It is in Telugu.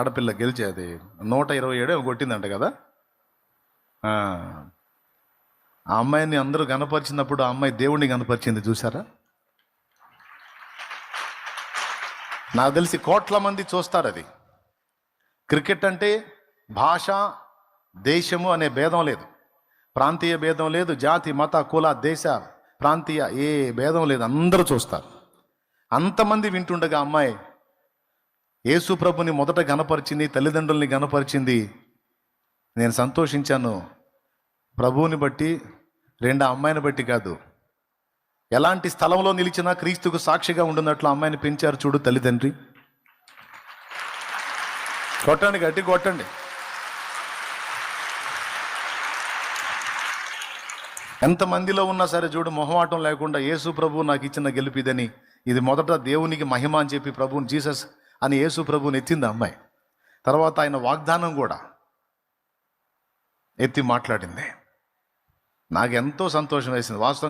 ఆడపిల్ల గెలిచి అది నూట ఇరవై ఏడు కొట్టిందంట కదా? ఆ. అమ్మాయిని అందరూ కనపరిచినప్పుడు ఆ అమ్మాయి దేవుణ్ణి కనపరిచింది చూసారా నాకు తెలిసి కోట్ల మంది చూస్తారు అది. క్రికెట్ అంటే భాష దేశము అనే భేదం లేదు. ప్రాంతీయ భేదం లేదు జాతి మత కుల దేశ ప్రాంతీయ ఏ భేదం లేదు. అందరూ చూస్తారు. అంతమంది వింటుండగా అమ్మాయి యేసు ప్రభుని మొదట గనపరిచింది తల్లిదండ్రుల్ని గనపరిచింది నేను సంతోషించాను. ప్రభువుని బట్టి రెండు అమ్మాయిని బట్టి కాదు. ఎలాంటి స్థలంలో నిలిచినా క్రీస్తుకు సాక్షిగా ఉండున్నట్లు అమ్మాయిని పెంచారు చూడు తల్లిదండ్రి. కొట్టండి గట్టి కొట్టండి. ఎంతమందిలో ఉన్నా సరే చూడు మొహమాటం లేకుండా యేసు ప్రభు నాకు ఇచ్చిన గెలిపిదని ఇది మొదట దేవునికి మహిమ అని చెప్పి ప్రభువుని జీసస్ అని యేసు ప్రభుని ఎత్తింది అమ్మాయి. తర్వాత ఆయన వాగ్దానం కూడా ఎత్తి మాట్లాడింది. నాకు ఎంతో సంతోషం వేసింది. వాస్తవం